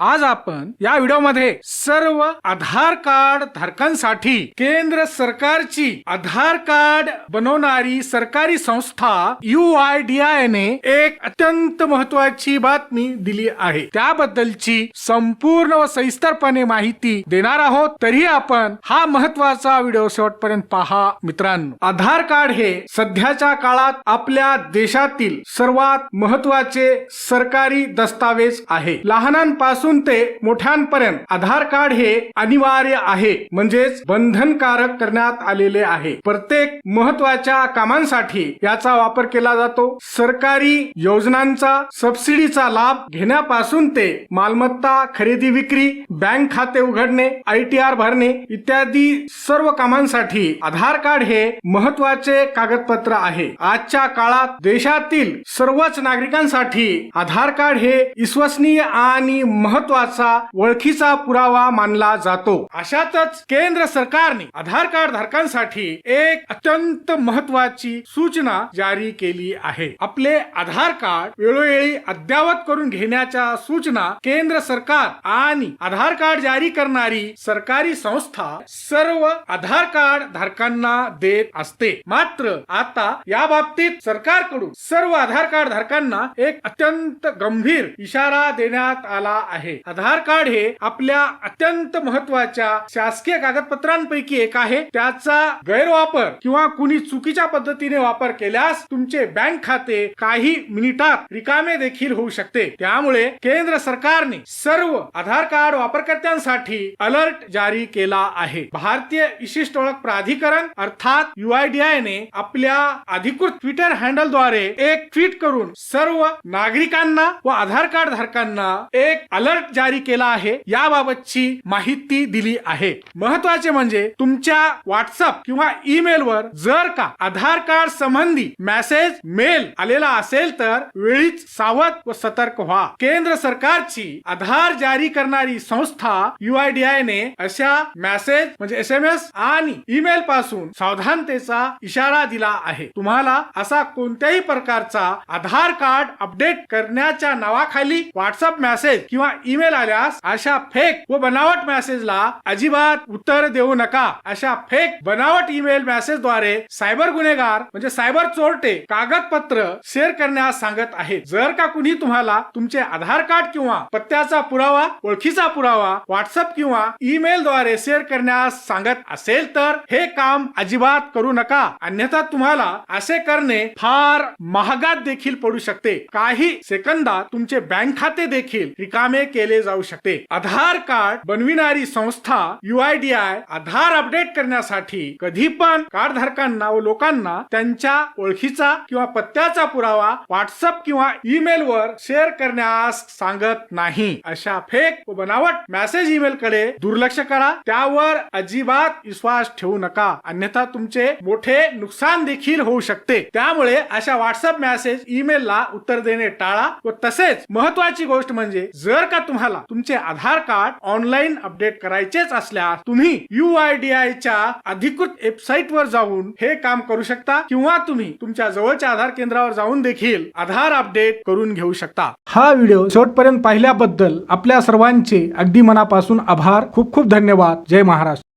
आज आपण या व्हिडिओमध्ये सर्व आधार कार्ड धारकांसाठी केंद्र सरकारची आधार कार्ड बनवणारी सरकारी संस्था यू आय डी आय ने एक अत्यंत महत्वाची बातमी दिली आहे. त्याबद्दलची संपूर्ण व सविस्तरपणे माहिती देणार आहोत. तरी आपण हा महत्त्वाचा व्हिडिओ शेवटपर्यंत पहा. मित्रांनो आधार कार्ड हे सध्याच्या काळात आपल्या देशातील सर्वात महत्त्वाचे सरकारी दस्तावेज आहे. लहानांपासून ते मोठ्यांपर्यंत आधार कार्ड हे अनिवार्य आहे. म्हणजेच बंधनकारक करण्यात आलेले आहे. प्रत्येक महत्त्वाच्या कामांसाठी याचा वापर केला जातो. सरकारी योजनांचा सबसिडीचा लाभ घेण्यापासून ते मालमत्ता खरेदी विक्री बँक खाते उघडणे आय टी आर भरणे इत्यादी सर्व कामांसाठी आधार कार्ड हे महत्त्वाचे कागदपत्र आहे. आजच्या काळात देशातील सर्वच नागरिकांसाठी आधार कार्ड हे विश्वसनीय आणि महत्त्वाचा ओळखीचा पुरावा मानला जातो. अशातच केंद्र सरकारने आधार कार्ड धारकांसाठी एक अत्यंत महत्वाची सूचना जारी केली आहे. आपले आधार कार्ड वेळोवेळी अद्ययावत करून घेण्याच्या सूचना केंद्र सरकार आणि आधार कार्ड जारी करणारी सरकारी संस्था सर्व आधार कार्ड धारकांना देत असते. मात्र आता या बाबतीत सरकारकडून सर्व आधार कार्ड धारकांना एक अत्यंत गंभीर इशारा देण्यात आला आहे. आधार कार्ड हे आपल्या अत्यंत महत्त्वाच्या शासकीय कागदपत्रांपैकी एक आहे. त्याचा गैरवापर किंवा कुणी चुकीच्या पद्धतीने वापर केल्यास तुमचे बँक खाते काही मिनिटात रिकामे देखील होऊ शकते. त्यामुळे केंद्र सरकारने सर्व आधार कार्ड वापरकर्त्यांसाठी अलर्ट जारी केला आहे. भारतीय विशिष्ट ओळख प्राधिकरण अर्थात युआयडीआय ने आपल्या अधिकृत ट्विटर हँडलद्वारे एक ट्विट करून सर्व नागरिकांना व आधार कार्ड धारकांना एक अलर्ट जारी केला आहे याबाबतची माहिती दिली आहे. महत्त्वाचे म्हणजे तुमच्या व्हॉट्सअप किंवा ईमेल वर जर का आधार कार्ड संबंधी मेसेज मेल आलेला असेल तर वेळीच सावध व सतर्क व्हा. केंद्र सरकारची आधार जारी करणारी संस्था युआयडीआय ने अशा मेसेज म्हणजे एस एम एस आणि ईमेल पासून सावधानतेचा इशारा दिला आहे. तुम्हाला असा कोणत्याही प्रकारचा आधार कार्ड अपडेट करण्याच्या नावाखाली व्हॉट्सअप मेसेज किंवा ईमेल आल्यास अशा फेक व बनावट मेसेजला अजिबात उत्तर देऊ नका. अशा फेक बनावट ईमेल मेसेजद्वारे सायबर गुन्हेगार म्हणजे सायबर चोरटे कागदपत्र शेअर करण्यास सांगत आहेत. जर का कुणी तुम्हाला तुमचे आधार कार्ड किंवा पत्त्याचा पुरावा ओळखीचा पुरावा व्हॉट्सअप किंवा ईमेल द्वारे शेअर करण्यास सांगत असेल तर हे काम अजिबात करू नका. अन्यथा तुम्हाला असे करणे फार महागात देखील पडू शकते. काही सेकंदात तुमचे बँक खाते देखील रिकामे केले जाऊ शकते. आधार कार्ड बनविणारी संस्था युआयडीआय आधार अपडेट करण्यासाठी कधी पण कार्ड धारकांना व लोकांना त्यांच्या ओळखीचा किंवा पत्त्याचा पुरावा व्हॉट्सअप किंवा ईमेल वर शेअर करण्यास सांगत नाही. अशा फेक व बनावट मेसेज ईमेल कडे दुर्लक्ष करा. त्यावर अजिबात विश्वास ठेवू नका. अन्यथा तुमचे मोठे नुकसान देखील होऊ शकते. त्यामुळे अशा व्हॉट्सअप मेसेज ईमेल ला उत्तर देणे टाळा व तसेच महत्वाची गोष्ट म्हणजे जर का तुम्हाला तुमचे आधार कार्ड ऑनलाईन अपडेट करायचेच असल्यास तुम्ही युआयडीआय च्या अधिकृत वेबसाईट वर जाऊन हे काम करू शकता किंवा तुम्ही तुमच्या जवळच्या आधार केंद्रावर जाऊन देखील आधार अपडेट करून घेऊ शकता. हा व्हिडिओ शेवटपर्यंत पाहिल्याबद्दल आपल्या सर्वांचे अगदी मनापासून आभार. खूप खूप धन्यवाद. जय महाराष्ट्र.